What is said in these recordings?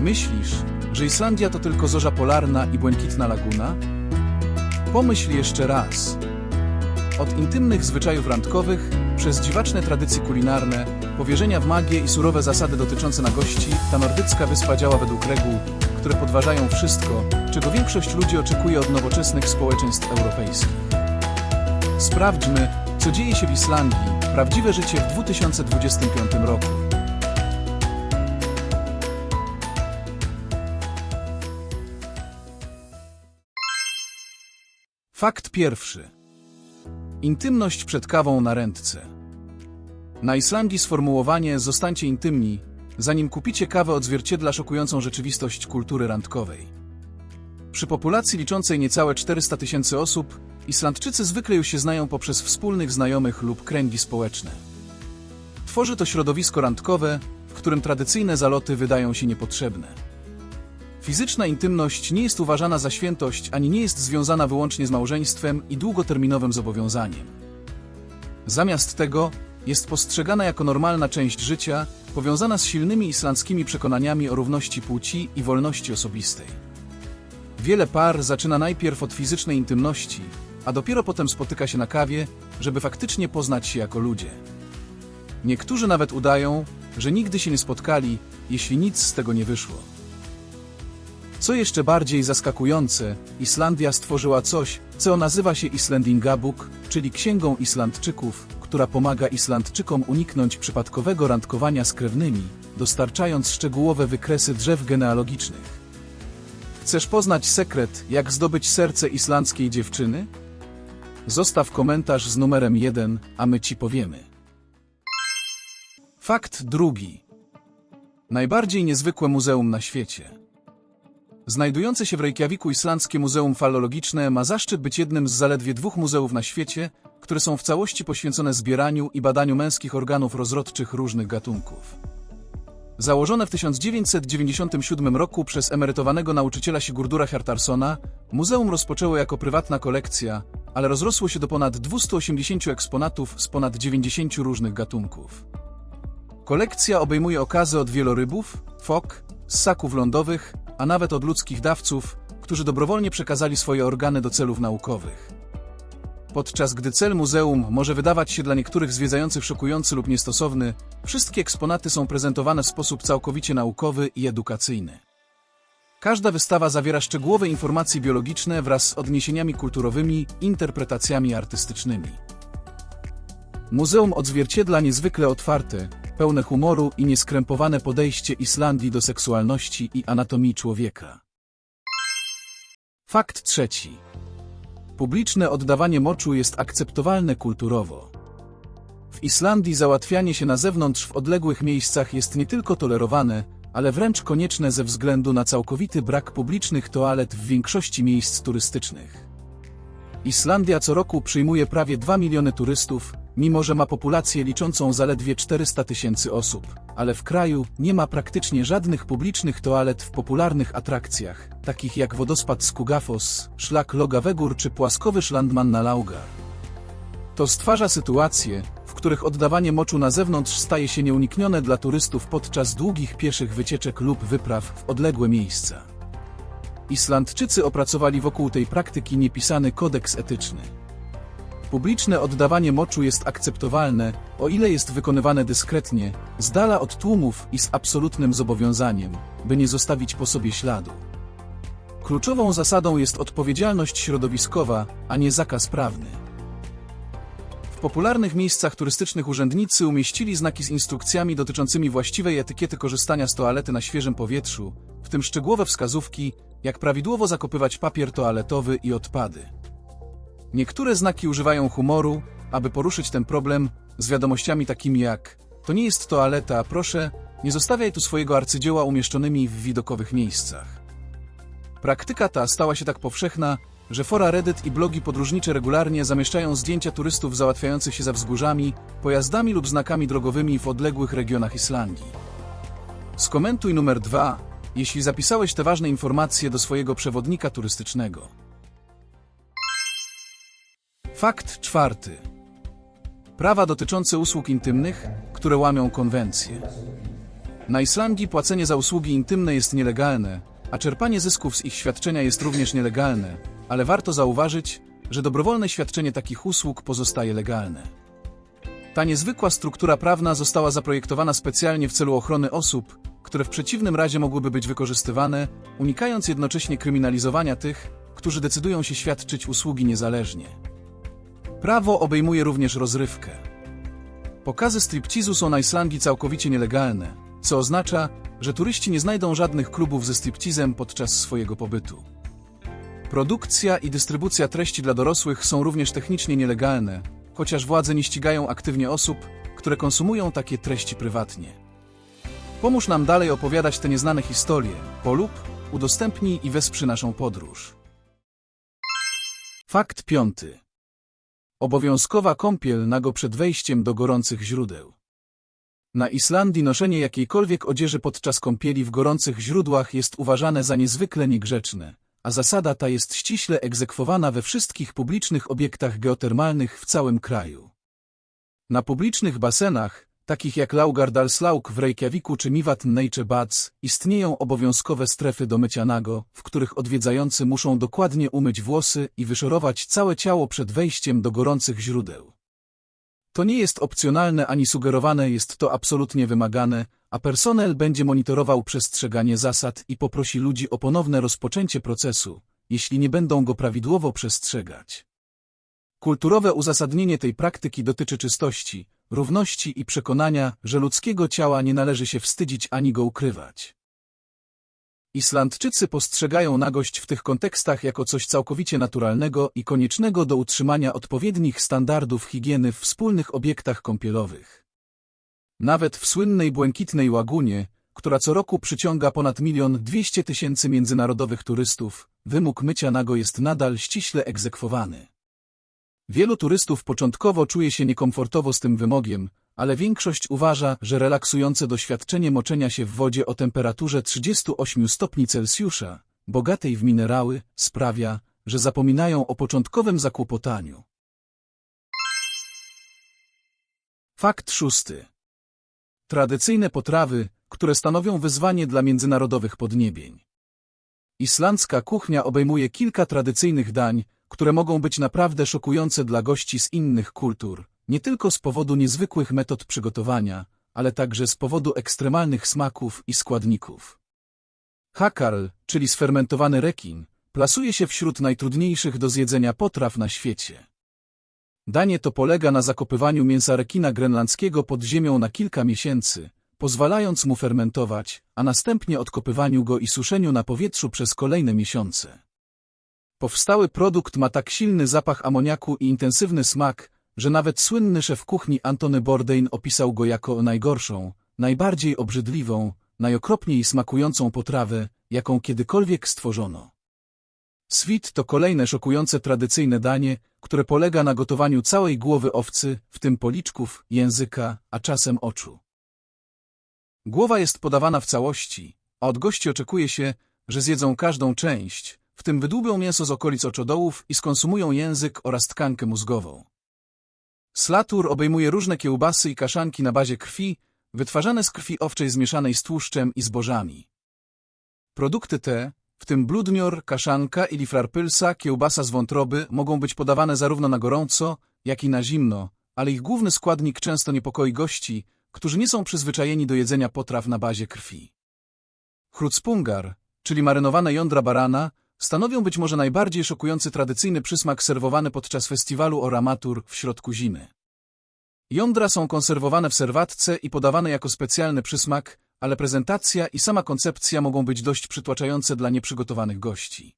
Myślisz, że Islandia to tylko zorza polarna i błękitna laguna? Pomyśl jeszcze raz. Od intymnych zwyczajów randkowych, przez dziwaczne tradycje kulinarne, powierzenia w magię i surowe zasady dotyczące nagości, ta nordycka wyspa działa według reguł, które podważają wszystko, czego większość ludzi oczekuje od nowoczesnych społeczeństw europejskich. Sprawdźmy, co dzieje się w Islandii, prawdziwe życie w 2025 roku. Fakt pierwszy. Intymność przed kawą na ręce. Na Islandii sformułowanie zostańcie intymni, zanim kupicie kawę odzwierciedla szokującą rzeczywistość kultury randkowej. Przy populacji liczącej niecałe 400 tysięcy osób, Islandczycy zwykle już się znają poprzez wspólnych znajomych lub kręgi społeczne. Tworzy to środowisko randkowe, w którym tradycyjne zaloty wydają się niepotrzebne. Fizyczna intymność nie jest uważana za świętość ani nie jest związana wyłącznie z małżeństwem i długoterminowym zobowiązaniem. Zamiast tego jest postrzegana jako normalna część życia, powiązana z silnymi islandzkimi przekonaniami o równości płci i wolności osobistej. Wiele par zaczyna najpierw od fizycznej intymności, a dopiero potem spotyka się na kawie, żeby faktycznie poznać się jako ludzie. Niektórzy nawet udają, że nigdy się nie spotkali, jeśli nic z tego nie wyszło. Co jeszcze bardziej zaskakujące, Islandia stworzyła coś, co nazywa się Islandingabuk, czyli Księgą Islandczyków, która pomaga Islandczykom uniknąć przypadkowego randkowania z krewnymi, dostarczając szczegółowe wykresy drzew genealogicznych. Chcesz poznać sekret, jak zdobyć serce islandzkiej dziewczyny? Zostaw komentarz z numerem 1, a my ci powiemy. Fakt drugi. Najbardziej niezwykłe muzeum na świecie. Znajdujące się w Reykjaviku Islandzkie Muzeum Falologiczne ma zaszczyt być jednym z zaledwie dwóch muzeów na świecie, które są w całości poświęcone zbieraniu i badaniu męskich organów rozrodczych różnych gatunków. Założone w 1997 roku przez emerytowanego nauczyciela Sigurdura Hjartarsona, muzeum rozpoczęło jako prywatna kolekcja, ale rozrosło się do ponad 280 eksponatów z ponad 90 różnych gatunków. Kolekcja obejmuje okazy od wielorybów, fok, ssaków lądowych, a nawet od ludzkich dawców, którzy dobrowolnie przekazali swoje organy do celów naukowych. Podczas gdy cel muzeum może wydawać się dla niektórych zwiedzających szokujący lub niestosowny, wszystkie eksponaty są prezentowane w sposób całkowicie naukowy i edukacyjny. Każda wystawa zawiera szczegółowe informacje biologiczne wraz z odniesieniami kulturowymi, interpretacjami artystycznymi. Muzeum odzwierciedla niezwykle otwarte, pełne humoru i nieskrępowane podejście Islandii do seksualności i anatomii człowieka. Fakt trzeci. Publiczne oddawanie moczu jest akceptowalne kulturowo. W Islandii załatwianie się na zewnątrz w odległych miejscach jest nie tylko tolerowane, ale wręcz konieczne ze względu na całkowity brak publicznych toalet w większości miejsc turystycznych. Islandia co roku przyjmuje prawie 2 miliony turystów, mimo że ma populację liczącą zaledwie 400 tysięcy osób, ale w kraju nie ma praktycznie żadnych publicznych toalet w popularnych atrakcjach, takich jak wodospad Skugafos, szlak Logawegur czy płaskowy szlandman na Laugar. To stwarza sytuacje, w których oddawanie moczu na zewnątrz staje się nieuniknione dla turystów podczas długich pieszych wycieczek lub wypraw w odległe miejsca. Islandczycy opracowali wokół tej praktyki niepisany kodeks etyczny. Publiczne oddawanie moczu jest akceptowalne, o ile jest wykonywane dyskretnie, z dala od tłumów i z absolutnym zobowiązaniem, by nie zostawić po sobie śladu. Kluczową zasadą jest odpowiedzialność środowiskowa, a nie zakaz prawny. W popularnych miejscach turystycznych urzędnicy umieścili znaki z instrukcjami dotyczącymi właściwej etykiety korzystania z toalety na świeżym powietrzu, w tym szczegółowe wskazówki, jak prawidłowo zakopywać papier toaletowy i odpady. Niektóre znaki używają humoru, aby poruszyć ten problem z wiadomościami takimi jak to nie jest toaleta, proszę, nie zostawiaj tu swojego arcydzieła umieszczonymi w widokowych miejscach. Praktyka ta stała się tak powszechna, że fora Reddit i blogi podróżnicze regularnie zamieszczają zdjęcia turystów załatwiających się za wzgórzami, pojazdami lub znakami drogowymi w odległych regionach Islandii. Skomentuj numer 2, jeśli zapisałeś te ważne informacje do swojego przewodnika turystycznego. Fakt czwarty. Prawa dotyczące usług intymnych, które łamią konwencję. Na Islandii płacenie za usługi intymne jest nielegalne, a czerpanie zysków z ich świadczenia jest również nielegalne, ale warto zauważyć, że dobrowolne świadczenie takich usług pozostaje legalne. Ta niezwykła struktura prawna została zaprojektowana specjalnie w celu ochrony osób, które w przeciwnym razie mogłyby być wykorzystywane, unikając jednocześnie kryminalizowania tych, którzy decydują się świadczyć usługi niezależnie. Prawo obejmuje również rozrywkę. Pokazy striptizu są na Islandii całkowicie nielegalne, co oznacza, że turyści nie znajdą żadnych klubów ze striptizem podczas swojego pobytu. Produkcja i dystrybucja treści dla dorosłych są również technicznie nielegalne, chociaż władze nie ścigają aktywnie osób, które konsumują takie treści prywatnie. Pomóż nam dalej opowiadać te nieznane historie, polub, udostępnij i wesprzyj naszą podróż. Fakt piąty. Obowiązkowa kąpiel nago przed wejściem do gorących źródeł. Na Islandii noszenie jakiejkolwiek odzieży podczas kąpieli w gorących źródłach jest uważane za niezwykle niegrzeczne, a zasada ta jest ściśle egzekwowana we wszystkich publicznych obiektach geotermalnych w całym kraju. Na publicznych basenach, takich jak Laugardalslaug w Reykjaviku czy Nature Baths, istnieją obowiązkowe strefy do mycia nago, w których odwiedzający muszą dokładnie umyć włosy i wyszorować całe ciało przed wejściem do gorących źródeł. To nie jest opcjonalne ani sugerowane, jest to absolutnie wymagane, a personel będzie monitorował przestrzeganie zasad i poprosi ludzi o ponowne rozpoczęcie procesu, jeśli nie będą go prawidłowo przestrzegać. Kulturowe uzasadnienie tej praktyki dotyczy czystości, równości i przekonania, że ludzkiego ciała nie należy się wstydzić ani go ukrywać. Islandczycy postrzegają nagość w tych kontekstach jako coś całkowicie naturalnego i koniecznego do utrzymania odpowiednich standardów higieny w wspólnych obiektach kąpielowych. Nawet w słynnej Błękitnej Łagunie, która co roku przyciąga ponad milion dwieście tysięcy międzynarodowych turystów, wymóg mycia nago jest nadal ściśle egzekwowany. Wielu turystów początkowo czuje się niekomfortowo z tym wymogiem, ale większość uważa, że relaksujące doświadczenie moczenia się w wodzie o temperaturze 38 stopni Celsjusza, bogatej w minerały, sprawia, że zapominają o początkowym zakłopotaniu. Fakt szósty. Tradycyjne potrawy, które stanowią wyzwanie dla międzynarodowych podniebień. Islandzka kuchnia obejmuje kilka tradycyjnych dań, które mogą być naprawdę szokujące dla gości z innych kultur, nie tylko z powodu niezwykłych metod przygotowania, ale także z powodu ekstremalnych smaków i składników. Hakarl, czyli sfermentowany rekin, plasuje się wśród najtrudniejszych do zjedzenia potraw na świecie. Danie to polega na zakopywaniu mięsa rekina grenlandzkiego pod ziemią na kilka miesięcy, pozwalając mu fermentować, a następnie odkopywaniu go i suszeniu na powietrzu przez kolejne miesiące. Powstały produkt ma tak silny zapach amoniaku i intensywny smak, że nawet słynny szef kuchni Antony Bourdain opisał go jako najgorszą, najbardziej obrzydliwą, najokropniej smakującą potrawę, jaką kiedykolwiek stworzono. Swit to kolejne szokujące tradycyjne danie, które polega na gotowaniu całej głowy owcy, w tym policzków, języka, a czasem oczu. Głowa jest podawana w całości, a od gości oczekuje się, że zjedzą każdą część, w tym wydłubią mięso z okolic oczodołów i skonsumują język oraz tkankę mózgową. Slatur obejmuje różne kiełbasy i kaszanki na bazie krwi, wytwarzane z krwi owczej zmieszanej z tłuszczem i zbożami. Produkty te, w tym bludnior, kaszanka i lifrarpylsa, kiełbasa z wątroby, mogą być podawane zarówno na gorąco, jak i na zimno, ale ich główny składnik często niepokoi gości, którzy nie są przyzwyczajeni do jedzenia potraw na bazie krwi. Hrucpungar, czyli marynowane jądra barana, stanowią być może najbardziej szokujący tradycyjny przysmak serwowany podczas festiwalu Oramatur w środku zimy. Jądra są konserwowane w serwatce i podawane jako specjalny przysmak, ale prezentacja i sama koncepcja mogą być dość przytłaczające dla nieprzygotowanych gości.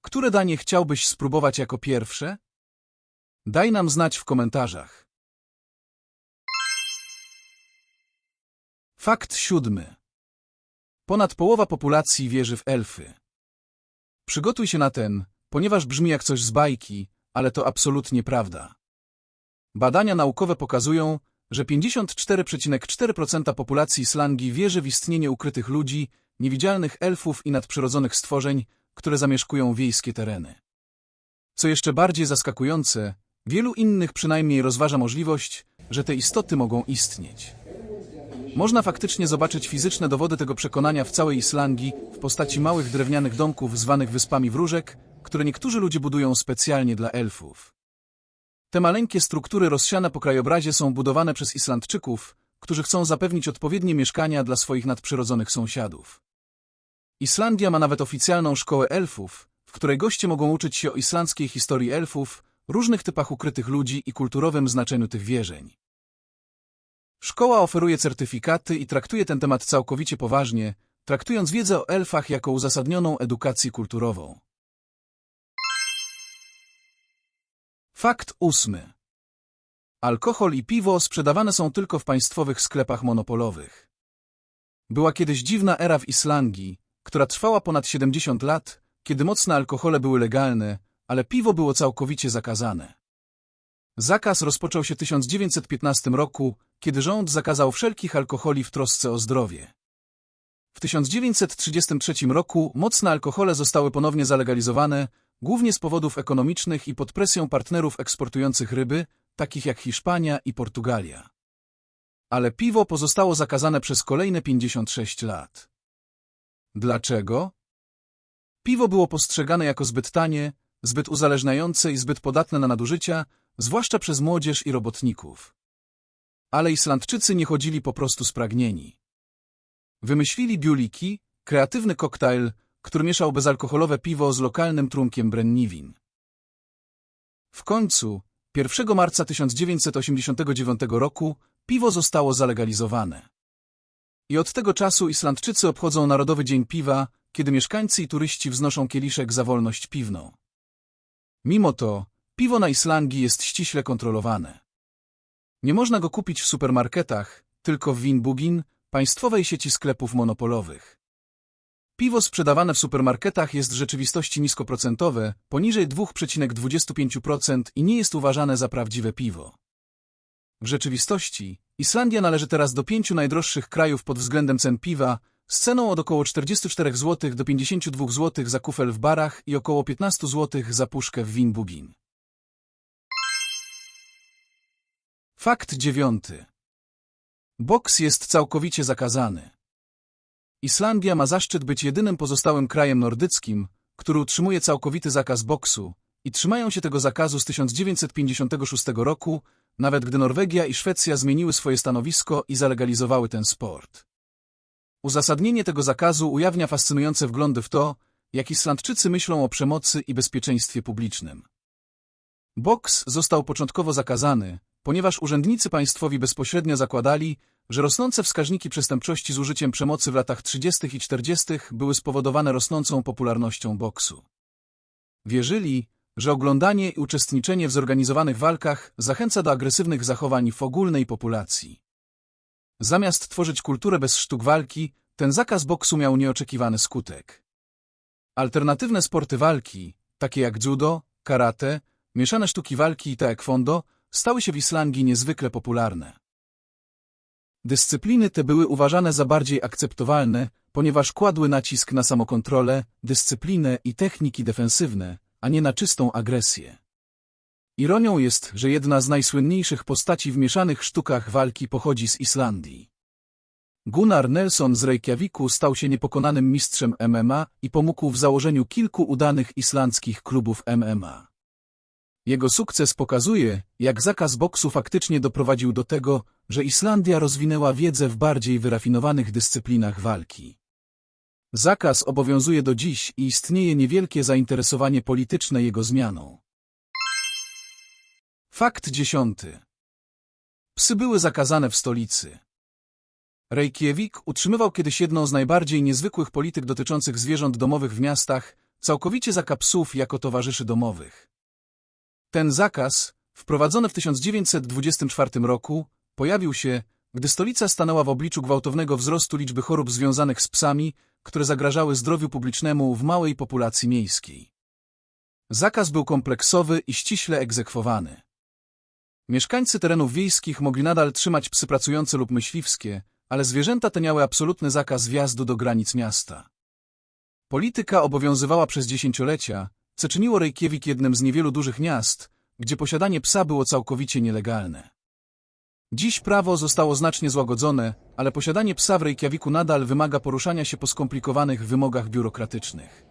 Które danie chciałbyś spróbować jako pierwsze? Daj nam znać w komentarzach. Fakt siódmy. Ponad połowa populacji wierzy w elfy. Przygotuj się na ten, ponieważ brzmi jak coś z bajki, ale to absolutnie prawda. Badania naukowe pokazują, że 54,4% populacji Islandii wierzy w istnienie ukrytych ludzi, niewidzialnych elfów i nadprzyrodzonych stworzeń, które zamieszkują wiejskie tereny. Co jeszcze bardziej zaskakujące, wielu innych przynajmniej rozważa możliwość, że te istoty mogą istnieć. Można faktycznie zobaczyć fizyczne dowody tego przekonania w całej Islandii w postaci małych drewnianych domków zwanych wyspami wróżek, które niektórzy ludzie budują specjalnie dla elfów. Te maleńkie struktury rozsiane po krajobrazie są budowane przez Islandczyków, którzy chcą zapewnić odpowiednie mieszkania dla swoich nadprzyrodzonych sąsiadów. Islandia ma nawet oficjalną szkołę elfów, w której goście mogą uczyć się o islandzkiej historii elfów, różnych typach ukrytych ludzi i kulturowym znaczeniu tych wierzeń. Szkoła oferuje certyfikaty i traktuje ten temat całkowicie poważnie, traktując wiedzę o elfach jako uzasadnioną edukację kulturową. Fakt ósmy. Alkohol i piwo sprzedawane są tylko w państwowych sklepach monopolowych. Była kiedyś dziwna era w Islandii, która trwała ponad 70 lat, kiedy mocne alkohole były legalne, ale piwo było całkowicie zakazane. Zakaz rozpoczął się w 1915 roku, kiedy rząd zakazał wszelkich alkoholi w trosce o zdrowie. W 1933 roku mocne alkohole zostały ponownie zalegalizowane, głównie z powodów ekonomicznych i pod presją partnerów eksportujących ryby, takich jak Hiszpania i Portugalia. Ale piwo pozostało zakazane przez kolejne 56 lat. Dlaczego? Piwo było postrzegane jako zbyt tanie, zbyt uzależniające i zbyt podatne na nadużycia, zwłaszcza przez młodzież i robotników. Ale Islandczycy nie chodzili po prostu spragnieni. Wymyślili biuliki, kreatywny koktajl, który mieszał bezalkoholowe piwo z lokalnym trunkiem brenniwin. W końcu, 1 marca 1989 roku, piwo zostało zalegalizowane. I od tego czasu Islandczycy obchodzą Narodowy Dzień Piwa, kiedy mieszkańcy i turyści wznoszą kieliszek za wolność piwną. Mimo to, piwo na Islandii jest ściśle kontrolowane. Nie można go kupić w supermarketach, tylko w Winbugin, państwowej sieci sklepów monopolowych. Piwo sprzedawane w supermarketach jest w rzeczywistości niskoprocentowe, poniżej 2,25% i nie jest uważane za prawdziwe piwo. W rzeczywistości Islandia należy teraz do pięciu najdroższych krajów pod względem cen piwa, z ceną od około 44 zł do 52 zł za kufel w barach i około 15 zł za puszkę w Winbugin. Fakt dziewiąty. Boks jest całkowicie zakazany. Islandia ma zaszczyt być jedynym pozostałym krajem nordyckim, który utrzymuje całkowity zakaz boksu i trzymają się tego zakazu z 1956 roku, nawet gdy Norwegia i Szwecja zmieniły swoje stanowisko i zalegalizowały ten sport. Uzasadnienie tego zakazu ujawnia fascynujące wglądy w to, jak Islandczycy myślą o przemocy i bezpieczeństwie publicznym. Boks został początkowo zakazany, ponieważ urzędnicy państwowi bezpośrednio zakładali, że rosnące wskaźniki przestępczości z użyciem przemocy w latach 30. i 40. były spowodowane rosnącą popularnością boksu. Wierzyli, że oglądanie i uczestniczenie w zorganizowanych walkach zachęca do agresywnych zachowań w ogólnej populacji. Zamiast tworzyć kulturę bez sztuk walki, ten zakaz boksu miał nieoczekiwany skutek. Alternatywne sporty walki, takie jak judo, karate, mieszane sztuki walki i taekwondo, stały się w Islandii niezwykle popularne. Dyscypliny te były uważane za bardziej akceptowalne, ponieważ kładły nacisk na samokontrolę, dyscyplinę i techniki defensywne, a nie na czystą agresję. Ironią jest, że jedna z najsłynniejszych postaci w mieszanych sztukach walki pochodzi z Islandii. Gunnar Nelson z Reykjaviku stał się niepokonanym mistrzem MMA i pomógł w założeniu kilku udanych islandzkich klubów MMA. Jego sukces pokazuje, jak zakaz boksu faktycznie doprowadził do tego, że Islandia rozwinęła wiedzę w bardziej wyrafinowanych dyscyplinach walki. Zakaz obowiązuje do dziś i istnieje niewielkie zainteresowanie polityczne jego zmianą. Fakt dziesiąty. Psy były zakazane w stolicy. Reykjavik utrzymywał kiedyś jedną z najbardziej niezwykłych polityk dotyczących zwierząt domowych w miastach, całkowicie zaka psów jako towarzyszy domowych. Ten zakaz, wprowadzony w 1924 roku, pojawił się, gdy stolica stanęła w obliczu gwałtownego wzrostu liczby chorób związanych z psami, które zagrażały zdrowiu publicznemu w małej populacji miejskiej. Zakaz był kompleksowy i ściśle egzekwowany. Mieszkańcy terenów wiejskich mogli nadal trzymać psy pracujące lub myśliwskie, ale zwierzęta te miały absolutny zakaz wjazdu do granic miasta. Polityka obowiązywała przez dziesięciolecia, co czyniło Reykjavik jednym z niewielu dużych miast, gdzie posiadanie psa było całkowicie nielegalne. Dziś prawo zostało znacznie złagodzone, ale posiadanie psa w Reykjaviku nadal wymaga poruszania się po skomplikowanych wymogach biurokratycznych.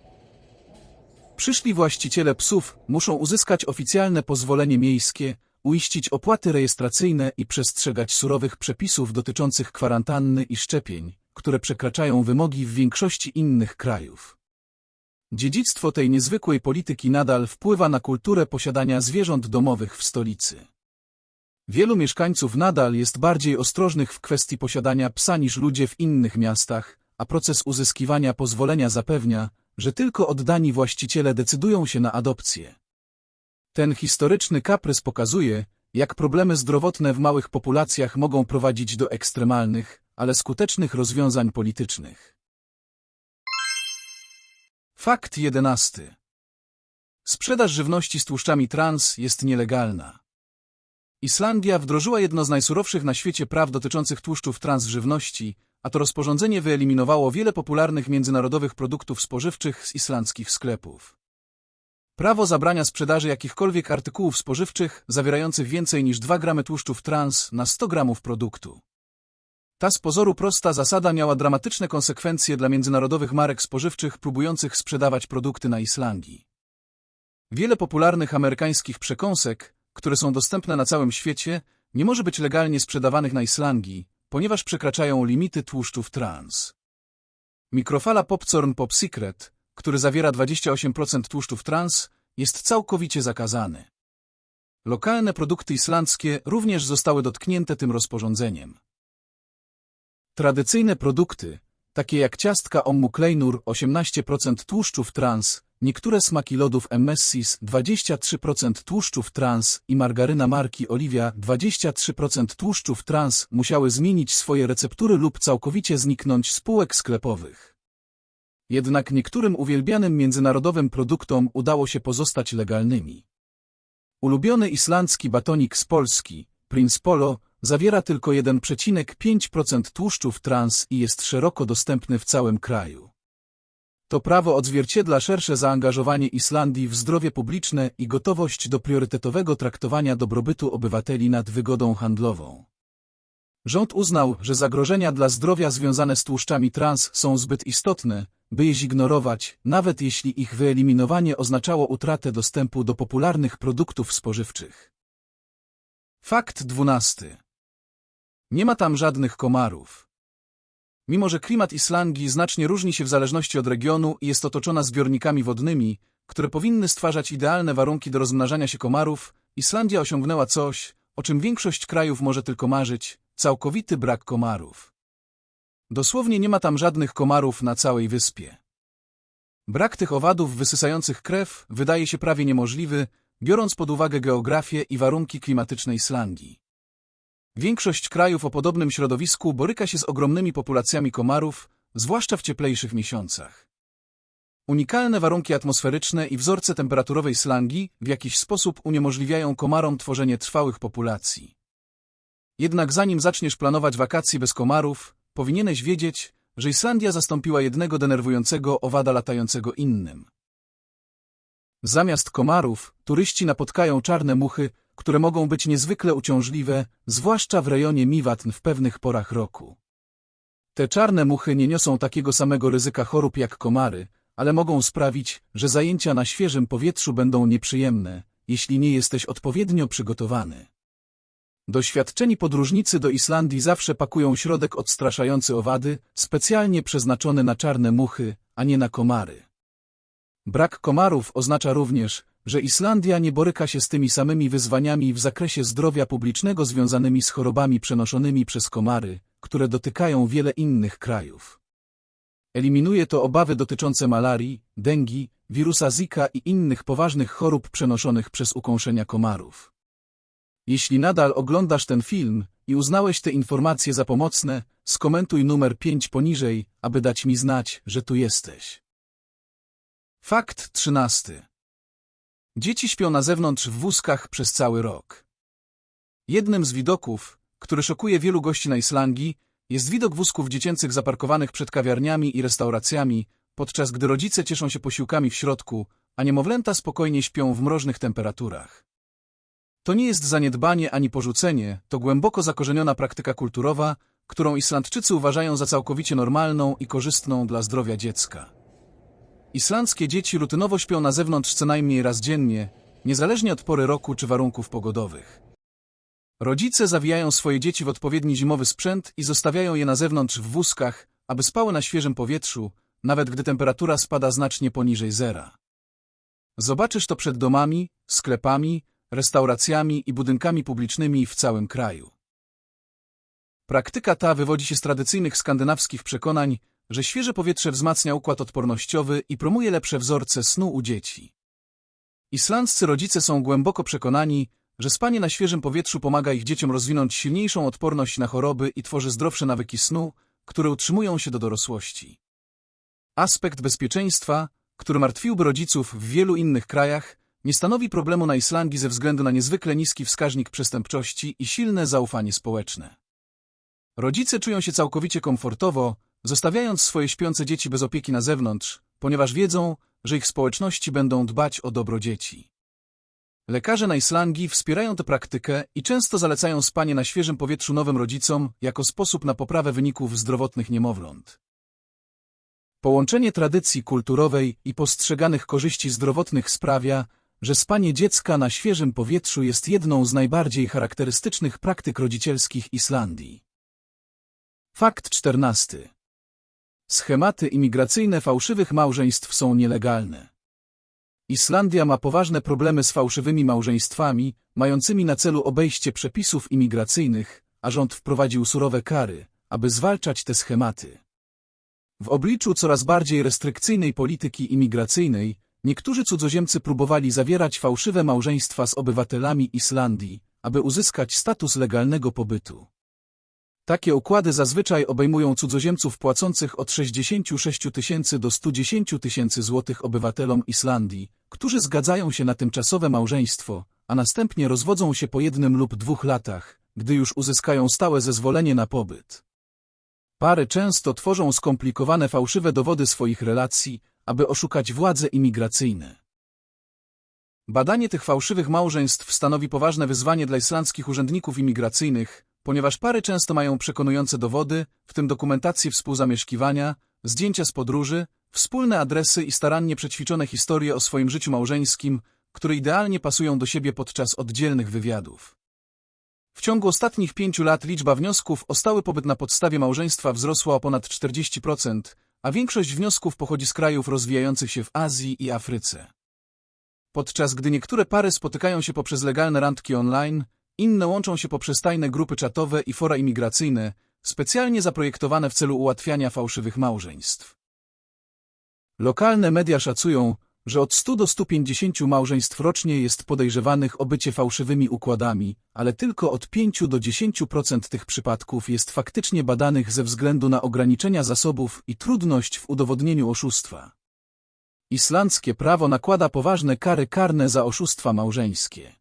Przyszli właściciele psów muszą uzyskać oficjalne pozwolenie miejskie, uiścić opłaty rejestracyjne i przestrzegać surowych przepisów dotyczących kwarantanny i szczepień, które przekraczają wymogi w większości innych krajów. Dziedzictwo tej niezwykłej polityki nadal wpływa na kulturę posiadania zwierząt domowych w stolicy. Wielu mieszkańców nadal jest bardziej ostrożnych w kwestii posiadania psa niż ludzie w innych miastach, a proces uzyskiwania pozwolenia zapewnia, że tylko oddani właściciele decydują się na adopcję. Ten historyczny kaprys pokazuje, jak problemy zdrowotne w małych populacjach mogą prowadzić do ekstremalnych, ale skutecznych rozwiązań politycznych. Fakt jedenasty. Sprzedaż żywności z tłuszczami trans jest nielegalna. Islandia wdrożyła jedno z najsurowszych na świecie praw dotyczących tłuszczów trans w żywności, a to rozporządzenie wyeliminowało wiele popularnych międzynarodowych produktów spożywczych z islandzkich sklepów. Prawo zabrania sprzedaży jakichkolwiek artykułów spożywczych zawierających więcej niż 2 gramy tłuszczów trans na 100 gramów produktu. Ta z pozoru prosta zasada miała dramatyczne konsekwencje dla międzynarodowych marek spożywczych próbujących sprzedawać produkty na Islandii. Wiele popularnych amerykańskich przekąsek, które są dostępne na całym świecie, nie może być legalnie sprzedawanych na Islandii, ponieważ przekraczają limity tłuszczów trans. Mikrofala Popcorn Pop Secret, który zawiera 28% tłuszczów trans, jest całkowicie zakazany. Lokalne produkty islandzkie również zostały dotknięte tym rozporządzeniem. Tradycyjne produkty, takie jak ciastka Ommu Kleinur 18% tłuszczów trans, niektóre smaki lodów Messis 23% tłuszczów trans i margaryna marki Olivia 23% tłuszczów trans musiały zmienić swoje receptury lub całkowicie zniknąć z półek sklepowych. Jednak niektórym uwielbianym międzynarodowym produktom udało się pozostać legalnymi. Ulubiony islandzki batonik z Polski, Prince Polo, zawiera tylko 1,5% tłuszczów trans i jest szeroko dostępny w całym kraju. To prawo odzwierciedla szersze zaangażowanie Islandii w zdrowie publiczne i gotowość do priorytetowego traktowania dobrobytu obywateli nad wygodą handlową. Rząd uznał, że zagrożenia dla zdrowia związane z tłuszczami trans są zbyt istotne, by je zignorować, nawet jeśli ich wyeliminowanie oznaczało utratę dostępu do popularnych produktów spożywczych. Fakt dwunasty. Nie ma tam żadnych komarów. Mimo, że klimat Islandii znacznie różni się w zależności od regionu i jest otoczona zbiornikami wodnymi, które powinny stwarzać idealne warunki do rozmnażania się komarów, Islandia osiągnęła coś, o czym większość krajów może tylko marzyć, całkowity brak komarów. Dosłownie nie ma tam żadnych komarów na całej wyspie. Brak tych owadów wysysających krew wydaje się prawie niemożliwy, biorąc pod uwagę geografię i warunki klimatyczne Islandii. Większość krajów o podobnym środowisku boryka się z ogromnymi populacjami komarów, zwłaszcza w cieplejszych miesiącach. Unikalne warunki atmosferyczne i wzorce temperaturowej Islandii w jakiś sposób uniemożliwiają komarom tworzenie trwałych populacji. Jednak zanim zaczniesz planować wakacje bez komarów, powinieneś wiedzieć, że Islandia zastąpiła jednego denerwującego owada latającego innym. Zamiast komarów, turyści napotkają czarne muchy, które mogą być niezwykle uciążliwe, zwłaszcza w rejonie Miwatn w pewnych porach roku. Te czarne muchy nie niosą takiego samego ryzyka chorób jak komary, ale mogą sprawić, że zajęcia na świeżym powietrzu będą nieprzyjemne, jeśli nie jesteś odpowiednio przygotowany. Doświadczeni podróżnicy do Islandii zawsze pakują środek odstraszający owady, specjalnie przeznaczony na czarne muchy, a nie na komary. Brak komarów oznacza również, że Islandia nie boryka się z tymi samymi wyzwaniami w zakresie zdrowia publicznego związanymi z chorobami przenoszonymi przez komary, które dotykają wiele innych krajów. Eliminuje to obawy dotyczące malarii, dengi, wirusa Zika i innych poważnych chorób przenoszonych przez ukąszenia komarów. Jeśli nadal oglądasz ten film i uznałeś te informacje za pomocne, skomentuj numer 5 poniżej, aby dać mi znać, że tu jesteś. Fakt trzynasty. Dzieci śpią na zewnątrz w wózkach przez cały rok. Jednym z widoków, który szokuje wielu gości na Islandii, jest widok wózków dziecięcych zaparkowanych przed kawiarniami i restauracjami, podczas gdy rodzice cieszą się posiłkami w środku, a niemowlęta spokojnie śpią w mrożnych temperaturach. To nie jest zaniedbanie ani porzucenie, to głęboko zakorzeniona praktyka kulturowa, którą Islandczycy uważają za całkowicie normalną i korzystną dla zdrowia dziecka. Islandzkie dzieci rutynowo śpią na zewnątrz co najmniej raz dziennie, niezależnie od pory roku czy warunków pogodowych. Rodzice zawijają swoje dzieci w odpowiedni zimowy sprzęt i zostawiają je na zewnątrz w wózkach, aby spały na świeżym powietrzu, nawet gdy temperatura spada znacznie poniżej zera. Zobaczysz to przed domami, sklepami, restauracjami i budynkami publicznymi w całym kraju. Praktyka ta wywodzi się z tradycyjnych skandynawskich przekonań, że świeże powietrze wzmacnia układ odpornościowy i promuje lepsze wzorce snu u dzieci. Islandzcy rodzice są głęboko przekonani, że spanie na świeżym powietrzu pomaga ich dzieciom rozwinąć silniejszą odporność na choroby i tworzy zdrowsze nawyki snu, które utrzymują się do dorosłości. Aspekt bezpieczeństwa, który martwiłby rodziców w wielu innych krajach, nie stanowi problemu na Islandii ze względu na niezwykle niski wskaźnik przestępczości i silne zaufanie społeczne. Rodzice czują się całkowicie komfortowo, zostawiając swoje śpiące dzieci bez opieki na zewnątrz, ponieważ wiedzą, że ich społeczności będą dbać o dobro dzieci. Lekarze na Islandii wspierają tę praktykę i często zalecają spanie na świeżym powietrzu nowym rodzicom jako sposób na poprawę wyników zdrowotnych niemowląt. Połączenie tradycji kulturowej i postrzeganych korzyści zdrowotnych sprawia, że spanie dziecka na świeżym powietrzu jest jedną z najbardziej charakterystycznych praktyk rodzicielskich Islandii. Fakt czternasty. Schematy imigracyjne fałszywych małżeństw są nielegalne. Islandia ma poważne problemy z fałszywymi małżeństwami, mającymi na celu obejście przepisów imigracyjnych, a rząd wprowadził surowe kary, aby zwalczać te schematy. W obliczu coraz bardziej restrykcyjnej polityki imigracyjnej, niektórzy cudzoziemcy próbowali zawierać fałszywe małżeństwa z obywatelami Islandii, aby uzyskać status legalnego pobytu. Takie układy zazwyczaj obejmują cudzoziemców płacących od 66 tysięcy do 110 tysięcy złotych obywatelom Islandii, którzy zgadzają się na tymczasowe małżeństwo, a następnie rozwodzą się po jednym lub dwóch latach, gdy już uzyskają stałe zezwolenie na pobyt. Pary często tworzą skomplikowane fałszywe dowody swoich relacji, aby oszukać władze imigracyjne. Badanie tych fałszywych małżeństw stanowi poważne wyzwanie dla islandzkich urzędników imigracyjnych, ponieważ pary często mają przekonujące dowody, w tym dokumentację współzamieszkiwania, zdjęcia z podróży, wspólne adresy i starannie przećwiczone historie o swoim życiu małżeńskim, które idealnie pasują do siebie podczas oddzielnych wywiadów. W ciągu ostatnich pięciu lat liczba wniosków o stały pobyt na podstawie małżeństwa wzrosła o ponad 40%, a większość wniosków pochodzi z krajów rozwijających się w Azji i Afryce. Podczas gdy niektóre pary spotykają się poprzez legalne randki online, inne łączą się poprzez tajne grupy czatowe i fora imigracyjne, specjalnie zaprojektowane w celu ułatwiania fałszywych małżeństw. Lokalne media szacują, że od 100 do 150 małżeństw rocznie jest podejrzewanych o bycie fałszywymi układami, ale tylko od 5 do 10% tych przypadków jest faktycznie badanych ze względu na ograniczenia zasobów i trudność w udowodnieniu oszustwa. Islandzkie prawo nakłada poważne kary karne za oszustwa małżeńskie.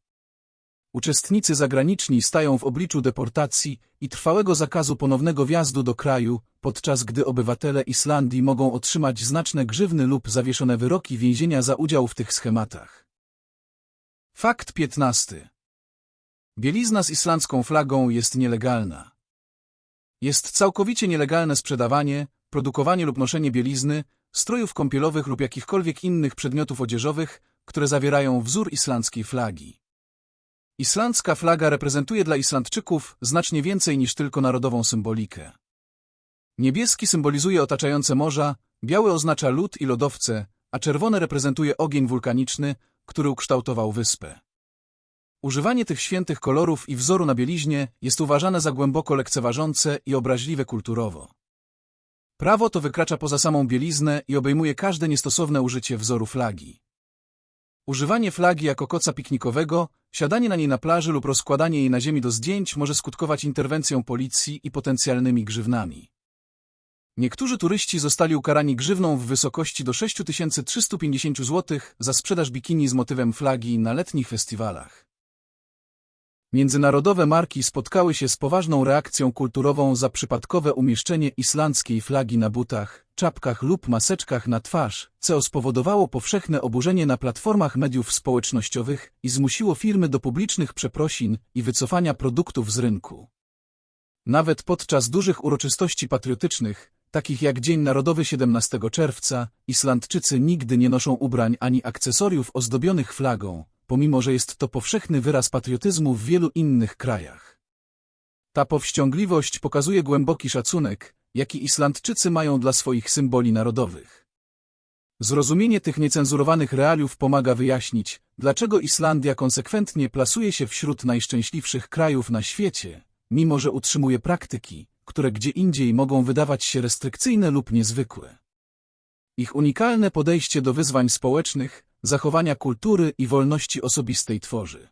Uczestnicy zagraniczni stają w obliczu deportacji i trwałego zakazu ponownego wjazdu do kraju, podczas gdy obywatele Islandii mogą otrzymać znaczne grzywny lub zawieszone wyroki więzienia za udział w tych schematach. Fakt 15. Bielizna z islandzką flagą jest nielegalna. Jest całkowicie nielegalne sprzedawanie, produkowanie lub noszenie bielizny, strojów kąpielowych lub jakichkolwiek innych przedmiotów odzieżowych, które zawierają wzór islandzkiej flagi. Islandzka flaga reprezentuje dla Islandczyków znacznie więcej niż tylko narodową symbolikę. Niebieski symbolizuje otaczające morza, biały oznacza lód i lodowce, a czerwone reprezentuje ogień wulkaniczny, który ukształtował wyspę. Używanie tych świętych kolorów i wzoru na bieliźnie jest uważane za głęboko lekceważące i obraźliwe kulturowo. Prawo to wykracza poza samą bieliznę i obejmuje każde niestosowne użycie wzoru flagi. Używanie flagi jako koca piknikowego, siadanie na niej na plaży lub rozkładanie jej na ziemi do zdjęć może skutkować interwencją policji i potencjalnymi grzywnami. Niektórzy turyści zostali ukarani grzywną w wysokości do 6350 zł za sprzedaż bikini z motywem flagi na letnich festiwalach. Międzynarodowe marki spotkały się z poważną reakcją kulturową za przypadkowe umieszczenie islandzkiej flagi na butach, czapkach lub maseczkach na twarz, co spowodowało powszechne oburzenie na platformach mediów społecznościowych i zmusiło firmy do publicznych przeprosin i wycofania produktów z rynku. Nawet podczas dużych uroczystości patriotycznych, takich jak Dzień Narodowy 17 czerwca, Islandczycy nigdy nie noszą ubrań ani akcesoriów ozdobionych flagą, pomimo że jest to powszechny wyraz patriotyzmu w wielu innych krajach. Ta powściągliwość pokazuje głęboki szacunek, jaki Islandczycy mają dla swoich symboli narodowych. Zrozumienie tych niecenzurowanych realiów pomaga wyjaśnić, dlaczego Islandia konsekwentnie plasuje się wśród najszczęśliwszych krajów na świecie, mimo że utrzymuje praktyki, które gdzie indziej mogą wydawać się restrykcyjne lub niezwykłe. Ich unikalne podejście do wyzwań społecznych, zachowania kultury i wolności osobistej tworzy